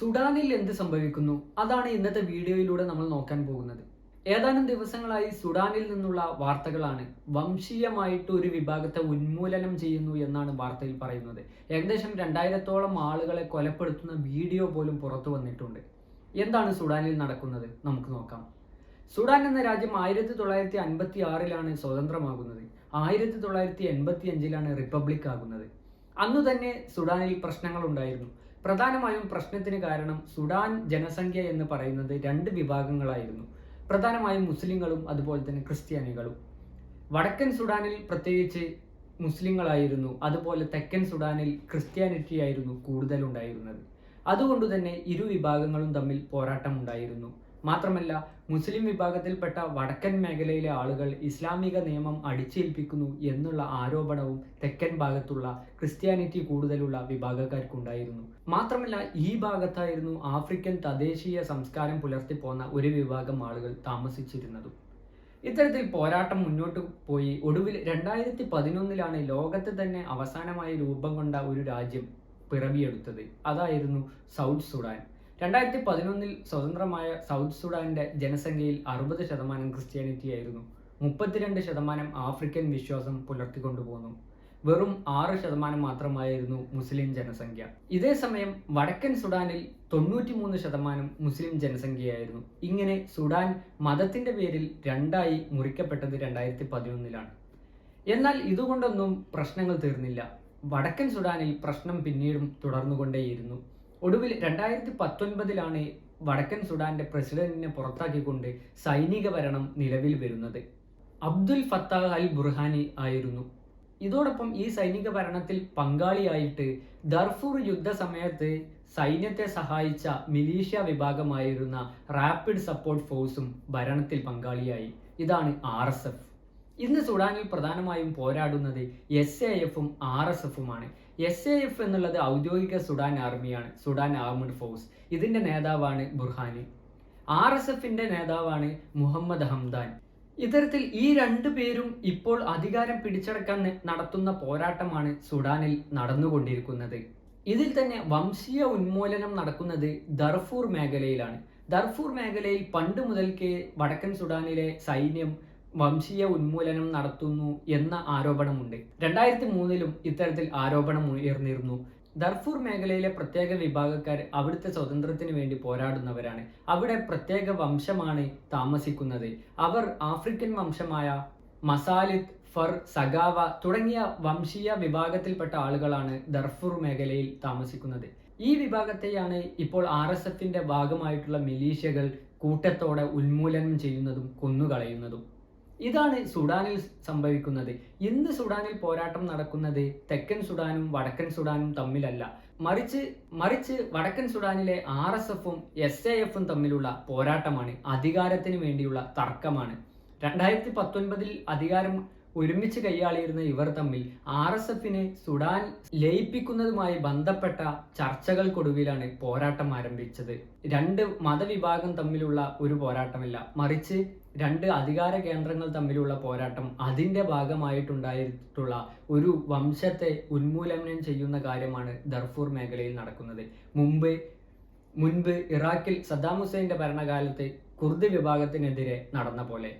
സുഡാനിൽ എന്ത് സംഭവിക്കുന്നു? അതാണ് ഇന്നത്തെ വീഡിയോയിലൂടെ നമ്മൾ നോക്കാൻ പോകുന്നത്. ഏതാനും ദിവസങ്ങളായി സുഡാനിൽ നിന്നുള്ള വാർത്തകളാണ് വംശീയമായിട്ട് ഒരു വിഭാഗത്തെ ഉന്മൂലനം ചെയ്യുന്നു എന്നാണ് വാർത്തയിൽ പറയുന്നത്. ഏകദേശം രണ്ടായിരത്തോളം ആളുകളെ കൊലപ്പെടുത്തുന്ന വീഡിയോ പോലും പുറത്തു വന്നിട്ടുണ്ട്. എന്താണ് സുഡാനിൽ നടക്കുന്നത്? നമുക്ക് നോക്കാം. സുഡാൻ എന്ന രാജ്യം ആയിരത്തി തൊള്ളായിരത്തി അൻപത്തി ആറിലാണ് സ്വതന്ത്രമാകുന്നത്. ആയിരത്തി തൊള്ളായിരത്തി എൺപത്തി അഞ്ചിലാണ് റിപ്പബ്ലിക് ആകുന്നത്. അന്നു തന്നെ സുഡാനിൽ പ്രശ്നങ്ങൾ ഉണ്ടായിരുന്നു. പ്രധാനമായും പ്രശ്നത്തിന് കാരണം സുഡാൻ ജനസംഖ്യ എന്ന് പറയുന്നത് രണ്ട് വിഭാഗങ്ങളായിരുന്നു. പ്രധാനമായും മുസ്ലിങ്ങളും അതുപോലെ തന്നെ ക്രിസ്ത്യാനികളും. വടക്കൻ സുഡാനിൽ പ്രത്യേകിച്ച് മുസ്ലിങ്ങളായിരുന്നു. അതുപോലെ തെക്കൻ സുഡാനിൽ ക്രിസ്ത്യാനിറ്റി ആയിരുന്നു കൂടുതലുണ്ടായിരുന്നത്. അതുകൊണ്ട് തന്നെ ഇരു വിഭാഗങ്ങളും തമ്മിൽ പോരാട്ടം ഉണ്ടായിരുന്നു മാത്രമല്ല മുസ്ലിം വിഭാഗത്തിൽപ്പെട്ട വടക്കൻ മേഖലയിലെ ആളുകൾ ഇസ്ലാമിക നിയമം അടിച്ചേൽപ്പിക്കുന്നു എന്നുള്ള ആരോപണവും തെക്കൻ ഭാഗത്തുള്ള ക്രിസ്ത്യാനിറ്റി കൂടുതലുള്ള വിഭാഗക്കാർക്കുണ്ടായിരുന്നു. മാത്രമല്ല ഈ ഭാഗത്തായിരുന്നു ആഫ്രിക്കൻ തദ്ദേശീയ സംസ്കാരം പുലർത്തി പോന്ന ഒരു വിഭാഗം ആളുകൾ താമസിച്ചിരുന്നതും. ഇത്തരത്തിൽ പോരാട്ടം മുന്നോട്ട് പോയി. ഒടുവിൽ രണ്ടായിരത്തി പതിനൊന്നിലാണ് ലോകത്ത് തന്നെ അവസാനമായി രൂപം കൊണ്ട ഒരു രാജ്യം പിറവിയെടുത്തത്. അതായിരുന്നു സൗത്ത് സുഡാൻ. രണ്ടായിരത്തി പതിനൊന്നിൽ സ്വതന്ത്രമായ സൗത്ത് സുഡാനിന്റെ ജനസംഖ്യയിൽ അറുപത് ശതമാനം ക്രിസ്ത്യാനിറ്റി ആയിരുന്നു. മുപ്പത്തിരണ്ട് ശതമാനം ആഫ്രിക്കൻ വിശ്വാസം പുലർത്തിക്കൊണ്ടുപോന്നു വെറും ആറ് ശതമാനം മാത്രമായിരുന്നു മുസ്ലിം ജനസംഖ്യ. ഇതേ സമയം വടക്കൻ സുഡാനിൽ തൊണ്ണൂറ്റിമൂന്ന് ശതമാനം മുസ്ലിം ജനസംഖ്യയായിരുന്നു. ഇങ്ങനെ സുഡാൻ മതത്തിന്റെ പേരിൽ രണ്ടായി മുറിക്കപ്പെട്ടത് രണ്ടായിരത്തി പതിനൊന്നിലാണ് എന്നാൽ ഇതുകൊണ്ടൊന്നും പ്രശ്നങ്ങൾ തീർന്നില്ല. വടക്കൻ സുഡാനിൽ പ്രശ്നം പിന്നീടും തുടർന്നുകൊണ്ടേയിരുന്നു. ഒടുവിൽ രണ്ടായിരത്തി പത്തൊൻപതിലാണ് വടക്കൻ സുഡാന്റെ പ്രസിഡന്റിനെ പുറത്താക്കിക്കൊണ്ട് സൈനിക ഭരണം നിലവിൽ വരുന്നത്. അബ്ദുൽ ഫത്താഹ് അൽ ബുർഹാനി ആയിരുന്നു. ഇതോടൊപ്പം ഈ സൈനിക ഭരണത്തിൽ പങ്കാളിയായിട്ട് ദർഫൂർ യുദ്ധ സമയത്ത് സൈന്യത്തെ സഹായിച്ച മിലീഷ്യ വിഭാഗമായിരുന്ന റാപ്പിഡ് സപ്പോർട്ട് ഫോഴ്സും ഭരണത്തിൽ പങ്കാളിയായി. ഇതാണ് ആർ എസ് എഫ്. ഇന്ന് സുഡാനിൽ പ്രധാനമായും പോരാടുന്നത് എസ് എ എഫും ആർ എസ് എഫുമാണ് എസ് എ എഫ് എന്നുള്ളത് ഔദ്യോഗിക സുഡാൻ ആർമിയാണ് സുഡാൻ ആർമഡ് ഫോഴ്സ്. ഇതിന്റെ നേതാവാണ് ബുർഹാനി. ആർ എസ് എഫിന്റെ നേതാവാണ് മുഹമ്മദ് ഹംദാൻ. ഇത്തരത്തിൽ ഈ രണ്ടു പേരും ഇപ്പോൾ അധികാരം പിടിച്ചടക്കാൻ നടത്തുന്ന പോരാട്ടമാണ് സുഡാനിൽ നടന്നുകൊണ്ടിരിക്കുന്നത്. ഇതിൽ തന്നെ വംശീയ ഉന്മൂലനം നടക്കുന്നത് ദർഫൂർ മേഖലയിലാണ്. ദർഫൂർ മേഖലയിൽ പണ്ട് മുതൽക്കേ വടക്കൻ സുഡാനിലെ സൈന്യം വംശീയ ഉന്മൂലനം നടത്തുന്നു എന്ന ആരോപണമുണ്ട്. രണ്ടായിരത്തി മൂന്നിലും ഇത്തരത്തിൽ ആരോപണം ഉയർന്നിരുന്നു. ദർഫൂർ മേഖലയിലെ പ്രത്യേക വിഭാഗക്കാർ അവിടുത്തെ സ്വതന്ത്രത്തിന് വേണ്ടി പോരാടുന്നവരാണ്. അവിടെ പ്രത്യേക വംശമാണ് താമസിക്കുന്നത്. അവർ ആഫ്രിക്കൻ വംശമായ മസാലിത് ഫർ സഗാവ തുടങ്ങിയ വംശീയ വിഭാഗത്തിൽപ്പെട്ട ആളുകളാണ് ദർഫൂർ മേഖലയിൽ താമസിക്കുന്നത്. ഈ വിഭാഗത്തെയാണ് ഇപ്പോൾ ആർ എസ് എഫിന്റെ ഭാഗമായിട്ടുള്ള മിലീഷ്യകൾ കൂട്ടത്തോടെ ഉന്മൂലനം ചെയ്യുന്നതും കൊന്നുകളയുന്നതും. ഇതാണ് സുഡാനിൽ സംഭവിക്കുന്നത്. ഇന്ന് സുഡാനിൽ പോരാട്ടം നടക്കുന്നത്? തെക്കൻ സുഡാനും വടക്കൻ സുഡാനും തമ്മിലല്ല. മറിച്ച് മറിച്ച് വടക്കൻ സുഡാനിലെ ആർ എസ് എഫും എസ് എ എഫും തമ്മിലുള്ള പോരാട്ടമാണ് അധികാരത്തിന് വേണ്ടിയുള്ള തർക്കമാണ്. രണ്ടായിരത്തി പത്തൊൻപതിൽ അധികാരം ഒരുമിച്ച് കൈയാളിയിരുന്ന ഇവർ തമ്മിൽ ആർ എസ് എഫിനെ സുഡാൻ ലയിപ്പിക്കുന്നതുമായി ബന്ധപ്പെട്ട ചർച്ചകൾക്കൊടുവിലാണ് പോരാട്ടം ആരംഭിച്ചത്. രണ്ട് മതവിഭാഗം തമ്മിലുള്ള ഒരു പോരാട്ടമല്ല. മറിച്ച് രണ്ട് അധികാര കേന്ദ്രങ്ങൾ തമ്മിലുള്ള പോരാട്ടം അതിന്റെ ഭാഗമായിട്ടുണ്ടായിട്ടുള്ള ഒരു വംശത്തെ ഉന്മൂലനം ചെയ്യുന്ന കാര്യമാണ് ദർഫൂർ മേഖലയിൽ നടക്കുന്നത്. മുമ്പ് മുൻപ് ഇറാഖിൽ സദ്ദാം ഹുസൈന്റെ ഭരണകാലത്ത് കുർദ് വിഭാഗത്തിനെതിരെ നടന്ന പോലെ.